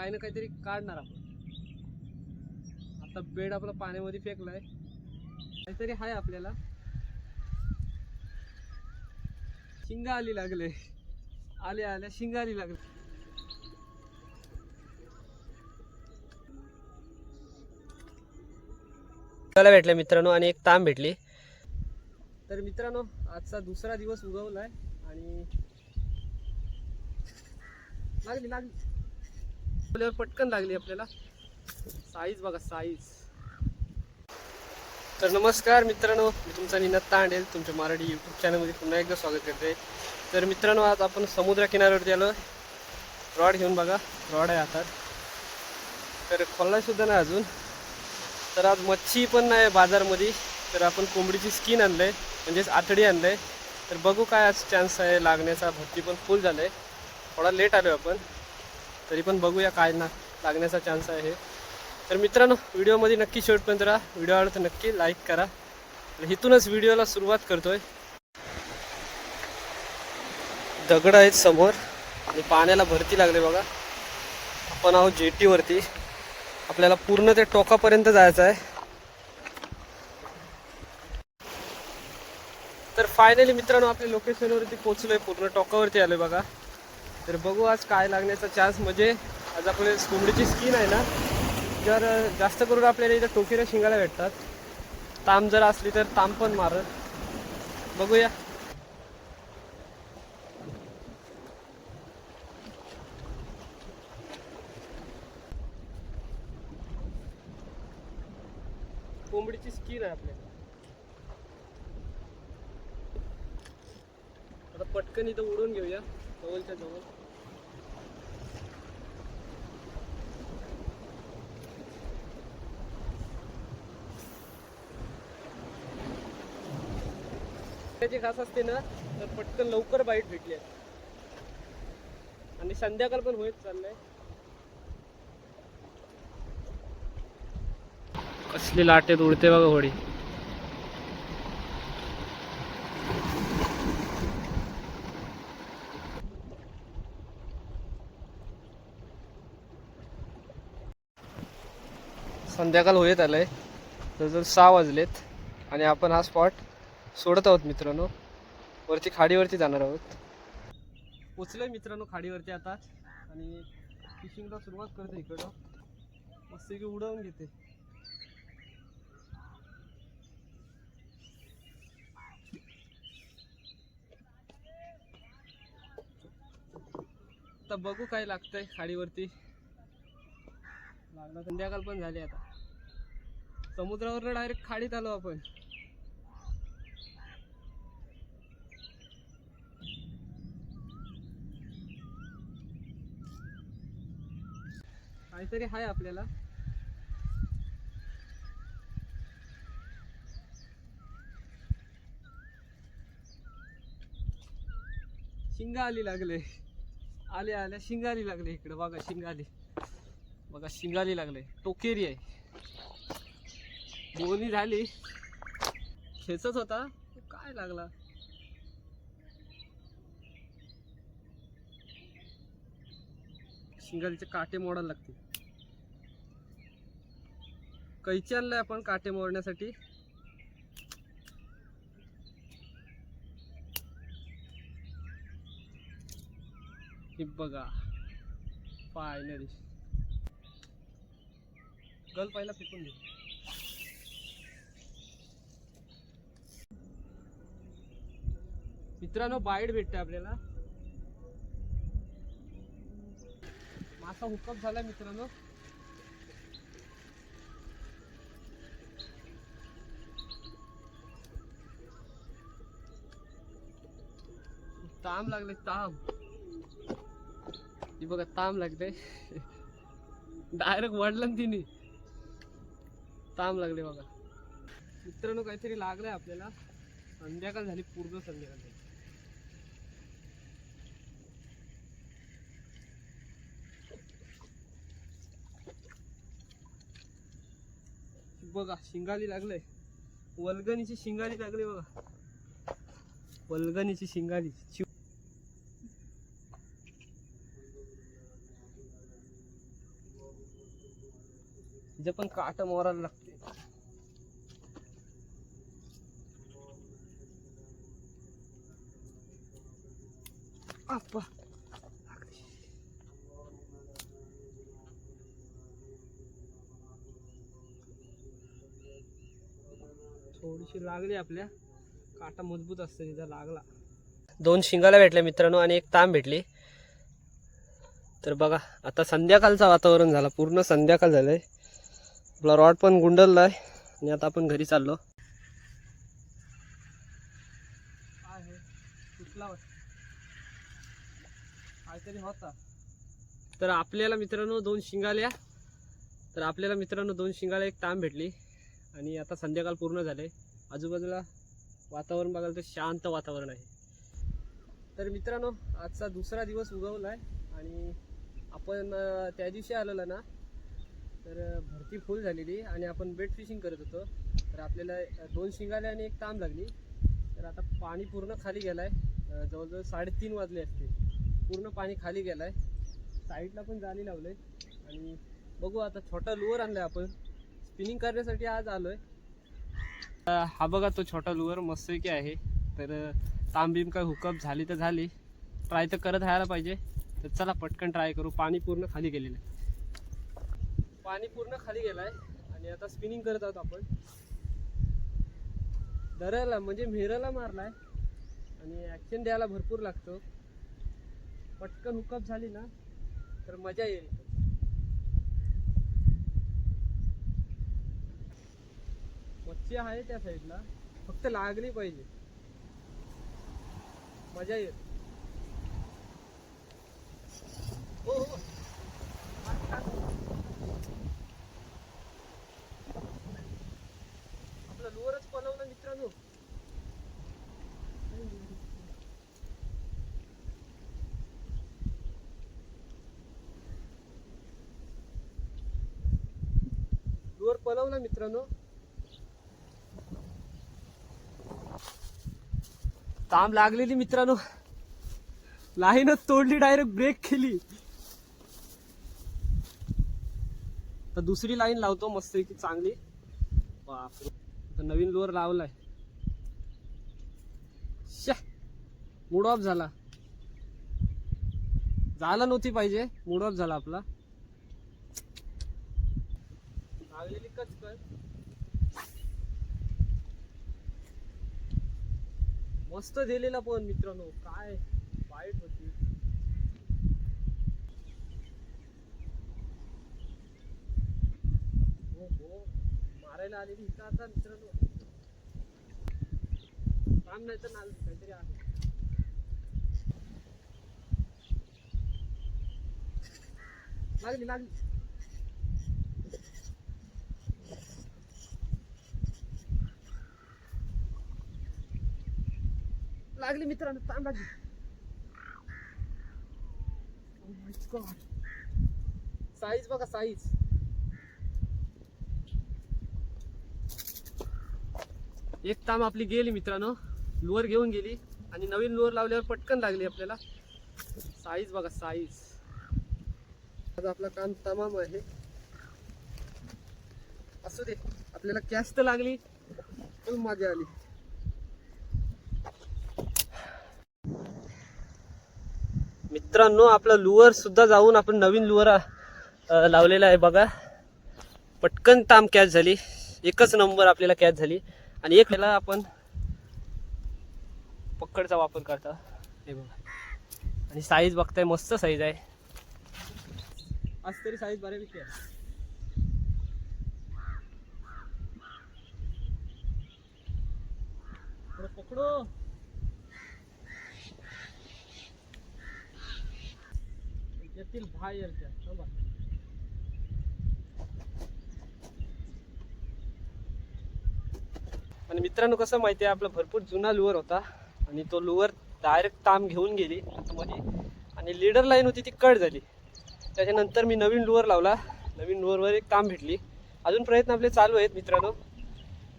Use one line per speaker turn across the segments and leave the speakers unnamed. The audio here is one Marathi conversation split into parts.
काय ना काहीतरी काढणार आपण. आता बेड आपला पाण्यामध्ये फेकलाय. काहीतरी आहे आपल्याला. शिंगा आली लागले. आले आल्या शिंगा आली लागले. मला भेटलं मित्रांनो आणि एक ताम भेटली. तर मित्रांनो आजचा दुसरा दिवस उगवलाय आणि लागली लागली. आपल्यावर पटकन लागली आपल्याला. साईज बघा साईज तर नमस्कार मित्रांनो मी तुमचा निनाद तांडेल. तुमच्या मराठी यूट्यूब चॅनलमध्ये पुन्हा एकदा स्वागत करते. तर मित्रांनो आज आपण समुद्र किनाऱ्यावरती आलो रॉड घेऊन बघा. रॉड आहे हातात तर खोलला सुद्धा नाही अजून. तर आज मच्छी पण नाही बाजारमध्ये. तर आपण कोंबडीची स्किन आणलं आहे म्हणजेच आतडी आहे तर बघू काय आज चान्स आहे. लागण्याचा भरती पण फुल झालंय. थोडा लेट आलो आपण. तरी पण बघूया काय ना लागण्याचा चान्स आहे. तर मित्रांनो व्हिडिओमध्ये नक्की शेवटपर्यंत राहा. व्हिडिओ आवडला तर नक्की लाईक करा. इथूनच व्हिडिओला सुरुवात करतोय. दगड आहेत समोर. आणि पाण्याला भरती लागले बघा. आपण आहोत जेटीवरती. आपल्याला पूर्ण ते टोकापर्यंत जायचं आहे. तर फायनली मित्रांनो आपल्या लोकेशनवरती पोहोचलोय. पूर्ण टोकावरती आलोय बघा. तर बघू आज काय लागण्याचा चान्स म्हणजे. आज आपले कोंबडीची स्किन आहे ना. जर जास्त करून आपल्याला इथं टोकीला शिंगायला भेटतात. ताम जर असली तर ताम पण मारत. बघूया. कोंबडीची स्किन आहे आपल्या आता पटकन इथं उडून घेऊया. जवळच्या जवळ. त्याची खास असते ना तर पटकन लवकर बाईट भेटली आहे. आणि संध्याकाळ पण होत चाललंय. कसली लाटेत उडते बघा होडी. संध्याकाळ होत आलंय. जवळजवळ सहा वाजलेत आणि आपण हा स्पॉट सोडत आहोत मित्रांनो. वरती खाडीवरती जाणार आहोत. पोचलोय मित्रांनो खाडीवरती आता. आणि फिशिंगला सुरुवात करते इकडं. मस्त की उडवून घेते. आता बघू काय लागतंय खाडीवरती. लागला संध्याकाळ पण झाली आता. समुद्रावर डायरेक्ट खाडीत आलो आपण. काहीतरी हाय आपल्याला. शिंगा आली लागले. आले आल्या. शिंगाली लागले इकडे. बघा शिंगाली बघा शिंगाली लागले. टोकेरी आहे. बोनी झाली. खेचत होता. काय लागला? शिंगालीचे काटे मोडायला लागतील. कैची आपण काटे मोडण्यासाठी बघा फायनली गल पहिला फेकून घे मित्रांनो बाईट भेटते आपल्याला. मासा हुकअप झाला मित्रांनो. ताम लागले ताम. ही बघा ताम लागते. डायरेक्ट वडलं तिने. ताम लागले बघा. मित्रांनो काहीतरी लागलंय आपल्याला. संध्याकाळ झाली पूर्ण संध्याकाळ झाली. बघा शिंगाली लागलंय. वलगणीची शिंगाली लागली बघा. वलगणीची शिंगाली. तिथे पण काट मोरायला लागते. आप्पा. थोडीशी लागली आपल्या. काटा मजबूत असते तिचा लागला. दोन शिंगाला भेटल्या मित्रांनो आणि एक ताम भेटली. तर बघा आता संध्याकाळचं वातावरण झालं पूर्ण संध्याकाळ झालंय. आपला रॉड पण गुंडलला आहे. आणि आता आपण घरी चाललो. होता तर आपल्याला मित्रांनो दोन शिंगाल्या. तर आपल्याला मित्रांनो दोन शिंगाला एक ताम भेटली. आणि आता संध्याकाळ पूर्ण झाले. आजूबाजूला वातावरण बघायला तर शांत वातावरण आहे. तर मित्रांनो आजचा दुसरा दिवस उगवला आहे आणि आपण त्या दिवशी आलेलो ना तर भरती फुल झालेली आणि आपण बेट फिशिंग करत होतो. तर आपल्याला दोन शिंगाले आणि एक ताम लागली. तर आता पाणी पूर्ण खाली गेलं आहे जवळजवळ साडेतीन वाजले असते पूर्ण पाणी खाली गेलं आहे साईडला पण जाळी लावलं आहे आणि बघू आता छोटा लुअर आणलाय आपण. स्पिनिंग करण्यासाठी आज आलोय. अं, हा बघा तो छोटा लुअर मस्तपैकी आहे. तर तांबीम काय हुकअप झाली तर झाली. ट्राय तर करत राहायला पाहिजे. तर चला पटकन ट्राय करू. पाणी पूर्ण खाली गेलेलं आहे. पाणी पूर्ण खाली गेलं आहे आणि आता स्पिनिंग करत आहोत आपण. धरायला म्हणजे मेहराला मारलाय. आणि ॲक्शन द्यायला भरपूर लागतो. पटकन हुकअप झाली ना तर मजा येईल. मच्छी आहे त्या साईडला फक्त लागली पाहिजे. मजा येईल. हो हो आपला लोअरच पलवला मित्रांनो लोअर पलवला मित्रांनो. ताम लागलेली मित्रांनो. लाईनच तोडली डायरेक्ट ब्रेक केली. तर दुसरी लाईन लावतो मस्त की चांगली. बापरे. तर नवीन लोअर लावलाय. मूड ऑफ झाला. झाला नव्हती पाहिजे. मूड ऑफ झाला आपला. लागलेली कचकन मस्त दिलेला पण मित्रांनो. काय वाईट होती. हो हो. मारायला आलेली इथं आता मित्रांनो. काम नाही तर नाल काहीतरी आहे. लागली लागली लागली मित्रांनो ताण लागली. Oh साईज बघा साईज एक ताम आपली गेली मित्रांनो. लोअर घेऊन गेली आणि नवीन लोअर लावल्यावर पटकन लागली आपल्याला. साईज बघा साईज आज आपला काम तमाम आहे. असू दे आपल्याला कॅश तर लागली. पण मजा आली. मित्रांनो आपला लुअर सुद्धा जाऊन आपण नवीन लुअर लावलेला आहे बघा. पटकन ताम कॅच झाली. एकच नंबर आपल्याला कॅच झाली. आणि एक वेळेला आपण पकडचा वापर करता. हे बघा. आणि साईज बघताय मस्त साईज आहे. आज तरी साईज बऱ्यापैकी आहे. पकडो. यातील बाहेरच्या चला आणि मित्रांनो कसं माहिती आहे? आपला भरपूर जुना लुअर होता आणि तो लुअर डायरेक्ट ताम घेऊन गेली. आतमध्ये आणि लीडर लाईन होती ती कट झाली. त्याच्यानंतर मी नवीन लुअर लावला. नवीन लुअरवर एक ताम भेटली. अजून प्रयत्न आपले चालू आहेत मित्रांनो.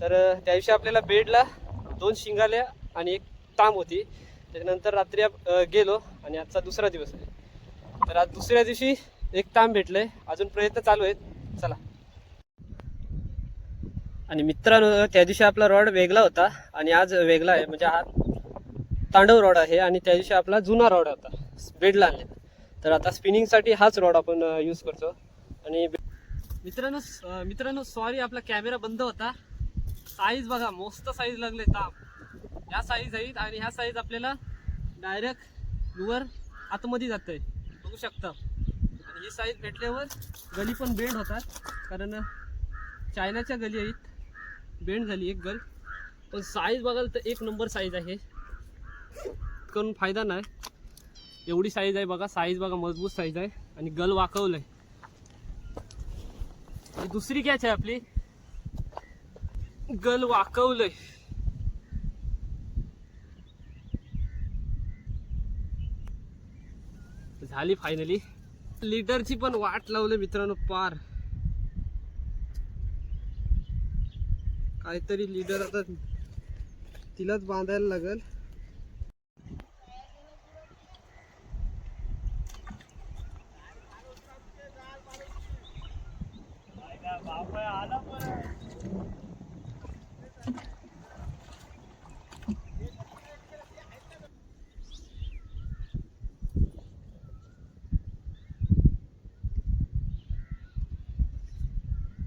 तर त्या दिवशी आपल्याला बेडला दोन शिंगाल्या आणि एक ताम होती. त्याच्यानंतर रात्री आप- गेलो आणि आजचा दुसरा दिवस आहे. तर आज दुसऱ्या दिवशी एक ताम भेटलंय. अजून प्रयत्न चालू आहेत. चला. आणि मित्रांनो त्या दिवशी आपला रॉड वेगळा होता आणि आज वेगळा आहे. म्हणजे हा तांडव रॉड आहे आणि त्या दिवशी आपला जुना रॉड होता. बेडला आणलेला. तर आता स्पिनिंगसाठी हाच रॉड आपण यूज करतो. आणि मित्रांनो मित्रांनो सॉरी आपला कॅमेरा बंद होता. साईज बघा मस्त साईज लागले ताप. ह्या साईज आहेत आणि ह्या साईज आपल्याला डायरेक्ट लुवर आतमध्ये जातंय. बघू शकता. आणि ही साईज भेटल्यावर गली पण बेंड होतात. कारण चायनाच्या गली आहेत. बेंड झाली एक गल. पण साईज बघाल तर एक नंबर साईज आहे. करून फायदा नाही. एवढी साईज आहे बघा साईज बघा मजबूत साईज आहे. आणि गल वाकवलंय. दुसरी कॅच आहे आपली. गल वाकवलंय. झाली फायनली लिटरची पण वाट लावली मित्रांनो पार. काहीतरी लीडर आता तिलाच बांधायला लागल.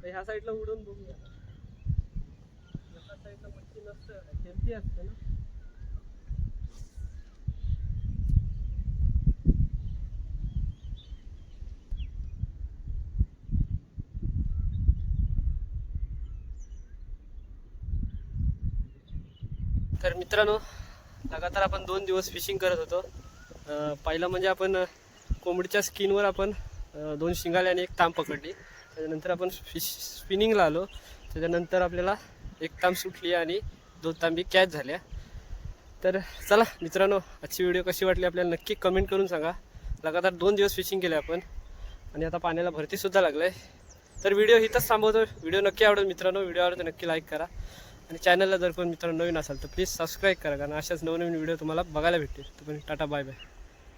ह्या साईडला उडून बघूया ह्या साईडला मच्छी नसतं हेल्थी असते ना तर मित्रांनो लगातार आपण दोन दिवस फिशिंग करत होतो. पहिलं म्हणजे आपण कोंबडीच्या स्किनवर आपण दोन शिंगाले आणि एक ताम पकडली. त्याच्यानंतर आपण फिश स्पिनिंगला आलो. त्याच्यानंतर आपल्याला एक ताम सुटली आणि दोन तांबी कॅच झाल्या. तर चला मित्रांनो आजची व्हिडिओ कशी वाटली आपल्याला नक्की कमेंट करून सांगा. लगातार दोन दिवस फिशिंग केले आपण. आणि आता पाण्याला भरतीसुद्धा लागलं आहे तर व्हिडिओ इथंच थांबवतो. व्हिडिओ नक्की आवडेल मित्रांनो. व्हिडिओ आवडतो नक्की लाईक करा. आणि चॅनलला जर कोण मित्र नवीन असाल तर प्लीज सबस्क्राईब करा कारण अशाच नवनवीन व्हिडिओ तुम्हाला बघायला भेटतील. तर पण टाटा बाय बाय